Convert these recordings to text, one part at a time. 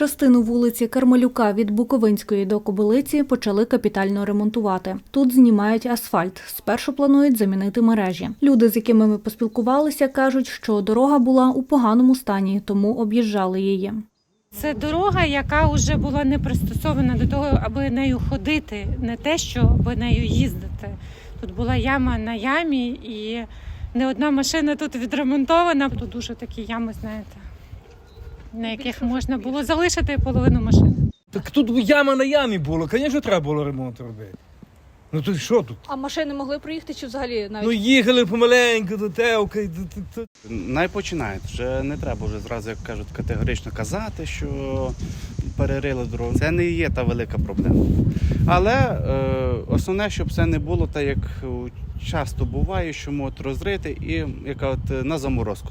Частину вулиці Кармелюка від Буковинської до Кобилиці почали капітально ремонтувати. Тут знімають асфальт. Спершу планують замінити мережі. Люди, з якими ми поспілкувалися, кажуть, що дорога була у поганому стані, тому об'їжджали її. Це дорога, яка вже була не пристосована до того, аби нею ходити, не те, що нею їздити. Тут була яма на ямі, і не одна машина тут відремонтована. Тут дуже такі ями, знаєте, на яких можна було залишити половину машини. Так тут яма на ямі було, звісно, треба було ремонт робити. Ну то що тут? А машини могли проїхати чи взагалі навіть? Ну їхали помаленьку до Тевки. до- Най починають. Вже не треба вже зразу, як кажуть, категорично казати, що перерили дорогу. Це не є та велика проблема. Але е, основне, щоб це не було так, як часто буває, що можуть розрити і яка от е, на заморозку.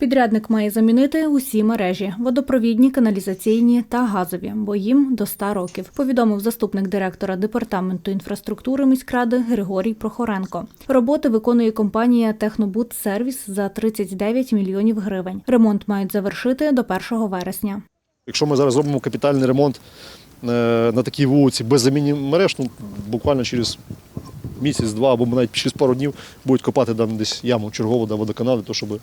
Підрядник має замінити усі мережі водопровідні, каналізаційні та газові, бо їм до 100 років. Повідомив заступник директора департаменту інфраструктури міськради Григорій Прохоренко. Роботи виконує компанія Технобуд Сервіс за 39 мільйонів гривень. Ремонт мають завершити до 1 вересня. Якщо ми зараз зробимо капітальний ремонт е, на такій вулиці без заміни мереж, ну, буквально через місяць-два або навіть через пару днів будуть копати там десь яму чергову до водоканалу, то щоб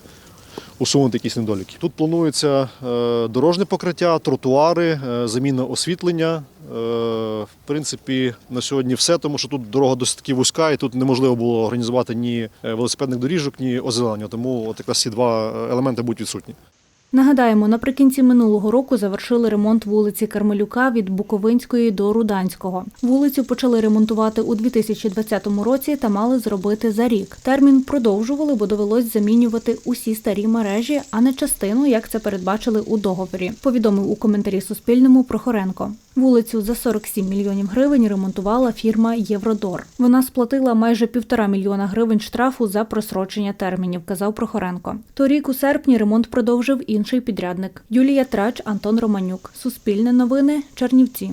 усунути якісь недоліки. Тут планується е, дорожнє покриття, тротуари, е, заміна освітлення. Е, в принципі, на сьогодні все, тому що тут дорога досить таки вузька, і тут неможливо було організувати ні велосипедних доріжок, ні озеленення. Тому от якраз ці два елементи будуть відсутні. Нагадаємо, наприкінці минулого року завершили ремонт вулиці Кармелюка від Буковинської до Руданського. Вулицю почали ремонтувати у 2020 році та мали зробити за рік. Термін продовжували, бо довелось замінювати усі старі мережі, а не частину, як це передбачили у договорі. Повідомив у коментарі Суспільному Прохоренко. Вулицю за 47 мільйонів гривень ремонтувала фірма Євродор. Вона сплатила майже півтора мільйона гривень штрафу за просрочення термінів, казав Прохоренко. Торік у серпні ремонт продовжив інший підрядник Юлія Трач, Антон Романюк. Суспільне новини, Чернівці.